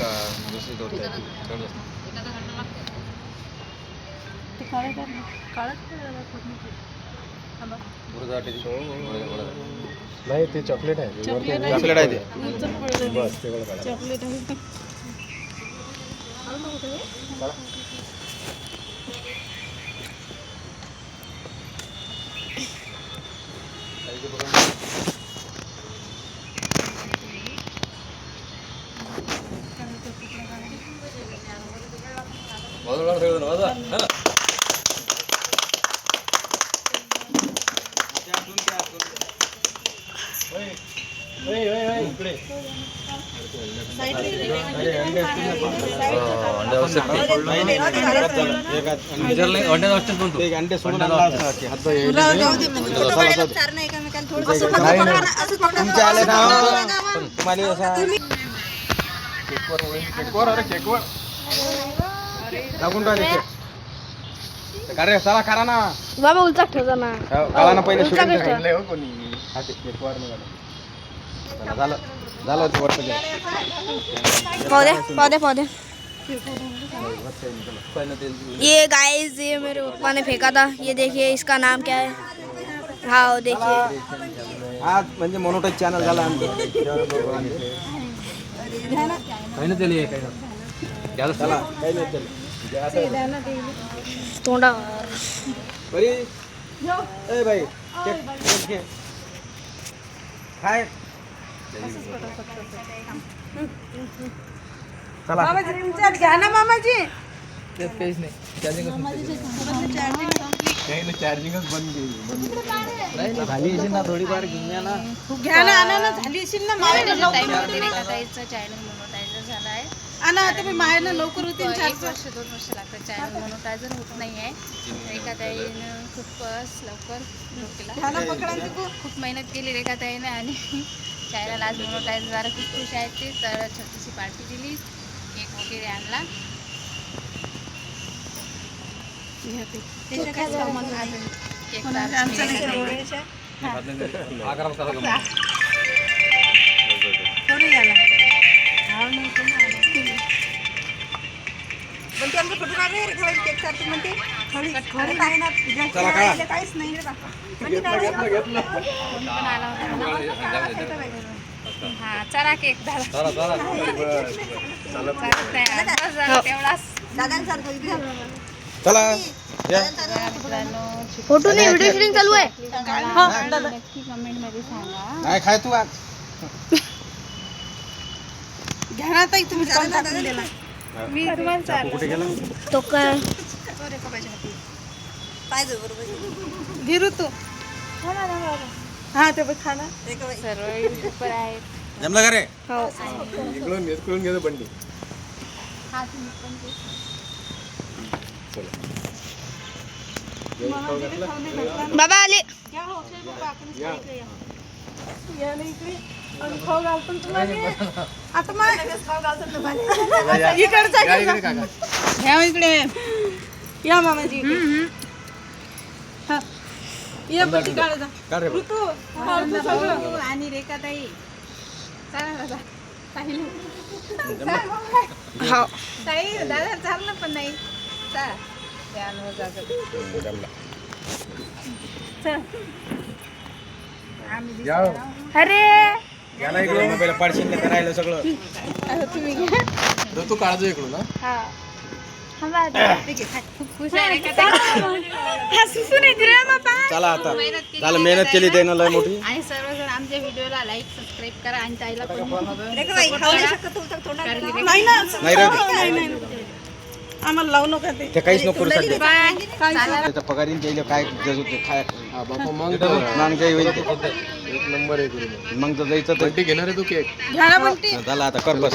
का दुसरी ती. बुरजा, बुरजा. नाही ते चॉकलेट आहे. चॉकलेट आहे. ते. बस काढा चॉकलेट आहे बाजूला काढ सगळं, बाजूला. हा ना. हो, अंडा असतात ते. विचारलं नाही, अंड्याचं असतात पण तू. अंडे सोडून आणला असता की हात पाय तुमचे आले ना तुम्हाला असा केकवर केकवर लागून राहिले अरे करा ना. बाबा उलचा ठेवजा ना. काला ना पहिले उलचा हो हा ते झालं. चला, झालं. वरचं ते. ये गाइस ये मेरे पापा ने फेंका था. ये देखिए इसका नाम क्या है? हाँ देखिए. आज म्हणजे चॅनल झाला आमचं. काही ना तेल हे, काही ना. घ्यायला चला चला. काही नाही चल. तोंडा बरी ए बाई काय चला. घ्या ना मामाजी. काहीच नाही. चार्जिंगच बंद केली झाली असेल ना थोडीफार घेऊन या ना. घ्या ना आणा ना झाली असेल ना मायला चॅनल मोनोटायझर झाला आहे आणा आता मी मायला लवकर होती एक वर्ष दोन वर्ष लागतात चॅनल मोनोटायझर होत नाही आहे. रेखाताईनं खूपच लवकर केला. खूप मेहनत केली रेखाताईनं आणि चॅनल आज मोनोटायझर झालं खूप खुश आहेत ते. तर छोटीशी पार्टी दिली. केक वगैरे आणला. केक का? चला काढा पण आला होता हा चला केक झाला चला, चला. बस झाला तेवढाच चला. या. मित्रांनो फोटो नाही व्हिडिओ शूटिंग चालू आहे. नक्की कमेंटमध्ये सांगा काय खाय तू आज मी तुम्हाला चालू कुठे गेला? तो काय? सर्व युट्यूबर आहेत. जमलं का रे? हो. इकडून इकडून घेतो बंडी. हा तुम्ही पण ते बाबा आले. ह्या इकडे या मामाजी. हा. या पट्टी काढा का रे ऋतू काढतो सगळं. आणि रेखाताई. चला दादा. ताई. हो. ताई दादा चाललं पण नाही. चला. जागं. या अरे! याला पहिला पाडशील नाही करायला सगळं? तू काळजो इकडून ना. हा. खूप खुश आहे रेखाताई चला आता. झालं मेहनत केली त्यानं लय मोठी. आणि सर्वजण आमच्या व्हिडिओला लाईक सबस्क्राईब करा आणि ताईला पण नाही ना नाही रे. आम्हाला लावू नका ते. ते काहीच नको करू सध्या. त्याचा पगारीन त्याला काय जसं ते खाय. बापा मग होईल ते. एक नंबर आहे मग तर जायचं तर बंटी घेणार आहे तू केक झालं आता कर बस.